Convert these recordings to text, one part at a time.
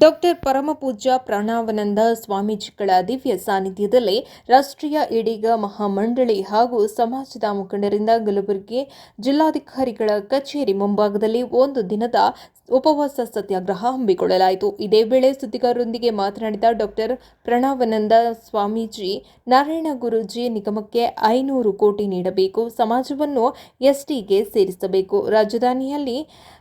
Doctor ಪರಮಪೂಜ್ಯ ಪ್ರಣಾವನಂದ ಸ್ವಾಮೀಜಿಗಳ ದಿವ್ಯ ಸಾನ್ನಿಧ್ಯದಲ್ಲಿ ರಾಷ್ಟ್ರೀಯ ಈಡಿಗ ಮಹಾಮಂಡಳಿ ಹಾಗೂ ಸಮಾಜದ ಮುಖಂಡರಿಂದ ಕಲಬುರಗಿ ಜಿಲ್ಲಾಧಿಕಾರಿಗಳ ಕಚೇರಿ ಮುಂಭಾಗದಲ್ಲಿ ಒಂದು ದಿನದ ಉಪವಾಸ ಸತ್ಯಾಗ್ರಹ ಹಮ್ಮಿಕೊಳ್ಳಲಾಯಿತು. ಇದೇ ವೇಳೆ ಸುದ್ದಿಗಾರರೊಂದಿಗೆ ಮಾತನಾಡಿದ ಡಾಕ್ಟರ್ ಪ್ರಣಾವನಂದ ಸ್ವಾಮೀಜಿ, ನಾರಾಯಣ ಗುರೂಜಿ ನಿಗಮಕ್ಕೆ ಐನೂರು ಕೋಟಿ ನೀಡಬೇಕು, ಸಮಾಜವನ್ನು ಎಸ್ಟಿಗೆ ಸೇರಿಸಬೇಕು, ರಾಜಧಾನಿಯಲ್ಲಿ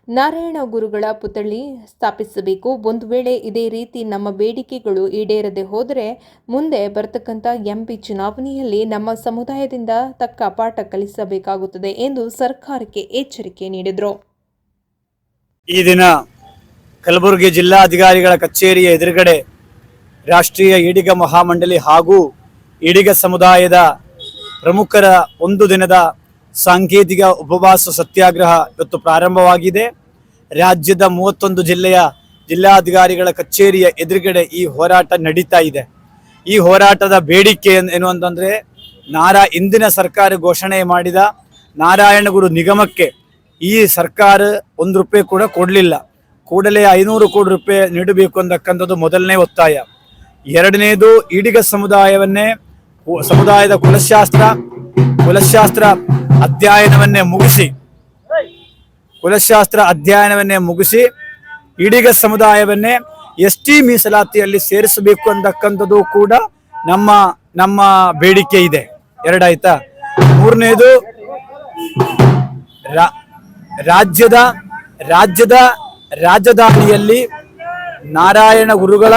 ನಾರಾಯಣ ಗುರುಗಳ ಪುತ್ಥಳಿ ಸ್ಥಾಪಿಸಬೇಕು, ಒಂದು ವೇಳೆ ಇದೇ ರೀತಿ ನಮ್ಮ ಬೇಡಿಕೆಗಳು ಈಡೇರದೆ ಹೋದರೆ ಮುಂದೆ ಬರತಕ್ಕಂಥ ಎಂಪಿ ಚುನಾವಣೆಯಲ್ಲಿ ನಮ್ಮ ಸಮುದಾಯದಿಂದ ತಕ್ಕ ಪಾಠ ಕಲಿಸಬೇಕಾಗುತ್ತದೆ ಎಂದು ಸರ್ಕಾರಕ್ಕೆ ಎಚ್ಚರಿಕೆ ನೀಡಿದರು. ಈ ದಿನ ಕಲಬುರಗಿ ಜಿಲ್ಲಾಧಿಕಾರಿಗಳ ಕಚೇರಿಯ ಎದುರುಗಡೆ ರಾಷ್ಟ್ರೀಯ ಈಡಿಗ ಮಹಾಮಂಡಳಿ ಹಾಗೂ ಈಡಿಗ ಸಮುದಾಯದ ಪ್ರಮುಖರ ಒಂದು ದಿನದ ಸಾಂಕೇತಿಕ ಉಪವಾಸ ಸತ್ಯಾಗ್ರಹ ಇವತ್ತು ಪ್ರಾರಂಭವಾಗಿದೆ. ರಾಜ್ಯದ ಮೂವತ್ತೊಂದು ಜಿಲ್ಲೆಯ ಜಿಲ್ಲಾಧಿಕಾರಿಗಳ ಕಚೇರಿಯ ಎದುರುಗಡೆ ಈ ಹೋರಾಟ ನಡೀತಾ ಇದೆ. ಈ ಹೋರಾಟದ ಬೇಡಿಕೆ ಏನು ಅಂತಂದ್ರೆ ನಾರಾ ಇಂದಿನ ಸರ್ಕಾರ ಘೋಷಣೆ ಮಾಡಿದ ನಾರಾಯಣಗುರು ನಿಗಮಕ್ಕೆ ಈ ಸರ್ಕಾರ ಒಂದು ರೂಪಾಯಿ ಕೂಡ ಕೊಡಲಿಲ್ಲ. ಕೂಡಲೇ ಐನೂರು ಕೋಟಿ ರೂಪಾಯಿ ನೀಡಬೇಕು ಅಂತಕ್ಕಂಥದ್ದು ಮೊದಲನೇ ಒತ್ತಾಯ. ಎರಡನೇದು ಈಡಿಗ ಸಮುದಾಯವನ್ನೇ ಸಮುದಾಯದ ಕುಲಶಾಸ್ತ್ರ ಕುಲಶಾಸ್ತ್ರ ಅಧ್ಯಯನವನ್ನೇ ಮುಗಿಸಿ, ಕುಲಶಾಸ್ತ್ರ ಅಧ್ಯಯನವನ್ನೇ ಮುಗಿಸಿ ಈಡಿಗ ಸಮುದಾಯವನ್ನೇ ಎಸ್ ಟಿ ಮೀಸಲಾತಿಯಲ್ಲಿ ಸೇರಿಸಬೇಕು ಅಂತಕ್ಕಂಥದ್ದು ಕೂಡ ನಮ್ಮ ನಮ್ಮ ಬೇಡಿಕೆ ಇದೆ. ಎರಡಾಯ್ತಾ? ಮೂರನೇದು ರಾಜ್ಯದ ರಾಜ್ಯದ ರಾಜಧಾನಿಯಲ್ಲಿ ನಾರಾಯಣ ಗುರುಗಳ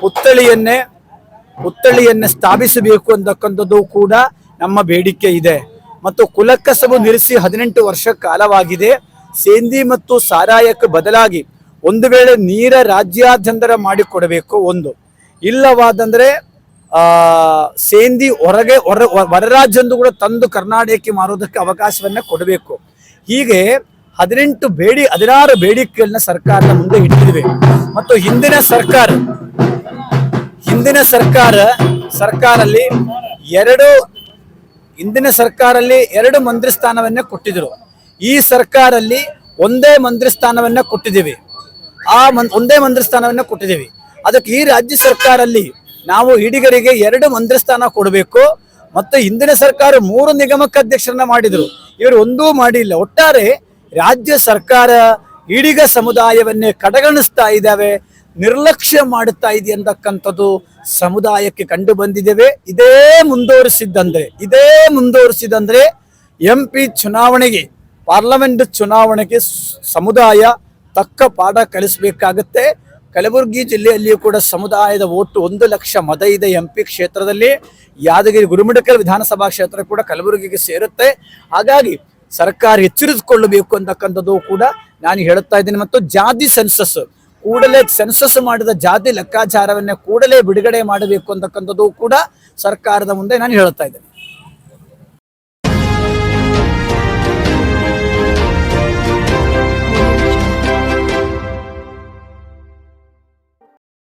ಪುತ್ಥಳಿಯನ್ನೇ ಪುತ್ಥಳಿಯನ್ನೇ ಸ್ಥಾಪಿಸಬೇಕು ಅಂತಕ್ಕಂಥದ್ದು ಕೂಡ ನಮ್ಮ ಬೇಡಿಕೆ ಇದೆ. ಮತ್ತು ಕುಲಕಸಬು ನಿಲ್ಲಿಸಿ ಹದಿನೆಂಟು ವರ್ಷ ಕಾಲವಾಗಿದೆ. ಸೇಂದಿ ಮತ್ತು ಸಾರಾಯಕ್ಕೆ ಬದಲಾಗಿ ಒಂದು ವೇಳೆ ನೀರ ರಾಜ್ಯಾದ್ಯಂತರ ಮಾಡಿಕೊಡಬೇಕು ಒಂದು. ಇಲ್ಲವಾದಂದ್ರೆ, ಆ, ಸೇಂದಿ ಹೊರಗೆ, ಹೊರ ಹೊರರಾಜ್ಯಂದು ಕೂಡ ತಂದು ಕರ್ನಾಟಕಕ್ಕೆ ಮಾರೋದಕ್ಕೆ ಅವಕಾಶವನ್ನ ಕೊಡಬೇಕು. ಹೀಗೆ ಹದಿನೆಂಟು ಬೇಡಿ, ಹದಿನಾರು ಬೇಡಿಕೆಗಳನ್ನ ಸರ್ಕಾರದ ಮುಂದೆ ಇಟ್ಟಿದ್ವಿ. ಮತ್ತು ಹಿಂದಿನ ಸರ್ಕಾರ ಹಿಂದಿನ ಸರ್ಕಾರ, ಸರ್ಕಾರಲ್ಲಿ ಎರಡು, ಹಿಂದಿನ ಸರ್ಕಾರಲ್ಲಿ ಎರಡು ಮಂತ್ರಿ ಸ್ಥಾನವನ್ನ ಕೊಟ್ಟಿದ್ರು. ಈ ಸರ್ಕಾರಲ್ಲಿ ಒಂದೇ ಮಂತ್ರಿ ಸ್ಥಾನವನ್ನ ಕೊಟ್ಟಿದ್ದೀವಿ. ಆ ಮನ್ ಒಂದೇ ಸ್ಥಾನವನ್ನ ಕೊಟ್ಟಿದ್ದೀವಿ. ಅದಕ್ಕೆ ಈ ರಾಜ್ಯ ಸರ್ಕಾರಲ್ಲಿ ನಾವು ಹಿಡಿಗರಿಗೆ ಎರಡು ಮಂತ್ರಿ ಸ್ಥಾನ ಕೊಡಬೇಕು. ಮತ್ತು ಹಿಂದಿನ ಸರ್ಕಾರ ಮೂರು ನಿಗಮಕ್ಕೆ ಅಧ್ಯಕ್ಷರನ್ನ ಮಾಡಿದ್ರು. ಇವರು ಒಂದೂ ಮಾಡಿಲ್ಲ. ಒಟ್ಟಾರೆ ರಾಜ್ಯ ಸರ್ಕಾರ ಈಡಿಗ ಸಮುದಾಯವನ್ನೇ ಕಡೆಗಣಿಸ್ತಾ ಇದ್ದಾವೆ, ನಿರ್ಲಕ್ಷ್ಯ ಮಾಡುತ್ತಾ ಇದೆ ಅಂತಕ್ಕಂಥದ್ದು ಸಮುದಾಯಕ್ಕೆ ಕಂಡು ಬಂದಿದ್ದೇವೆ. ಇದೇ ಮುಂದುವರಿಸಿದ್ದಂದ್ರೆ, ಇದೇ ಮುಂದುವರಿಸಿದಂದ್ರೆ ಎಂ ಪಿ ಚುನಾವಣೆಗೆ, ಪಾರ್ಲಮೆಂಟ್ ಚುನಾವಣೆಗೆ ಸಮುದಾಯ ತಕ್ಕ ಪಾಠ ಕಲಿಸಬೇಕಾಗತ್ತೆ. ಕಲಬುರಗಿ ಜಿಲ್ಲೆಯಲ್ಲಿಯೂ ಕೂಡ ಸಮುದಾಯದ ಒಟ್ಟು ಒಂದು ಲಕ್ಷ ಮತ ಇದೆ ಎಂ ಪಿ ಕ್ಷೇತ್ರದಲ್ಲಿ. ಯಾದಗಿರಿ ಗುರುಮಿಡಕಲ್ ವಿಧಾನಸಭಾ ಕ್ಷೇತ್ರ ಕೂಡ ಕಲಬುರಗಿಗೆ ಸೇರುತ್ತೆ. ಹಾಗಾಗಿ ಸರ್ಕಾರ ಎಚ್ಚರಿಸಿಕೊಳ್ಳಬೇಕು ಅಂತಕ್ಕಂಥದ್ದು ಕೂಡ ನಾನು ಹೇಳುತ್ತಾ ಇದ್ದೀನಿ. ಮತ್ತು ಜಾತಿ ಸೆನ್ಸಸ್ ಕೂಡಲೇ ಸೆನ್ಸಸ್ ಮಾಡಿದ ಜಾತಿ ಲೆಕ್ಕಾಚಾರವನ್ನೇ ಕೂಡಲೇ ಬಿಡುಗಡೆ ಮಾಡಬೇಕು ಅಂತಕ್ಕಂಥದ್ದು ಕೂಡ ಸರ್ಕಾರದ ಮುಂದೆ ನಾನು ಹೇಳ್ತಾ ಇದ್ದೇನೆ.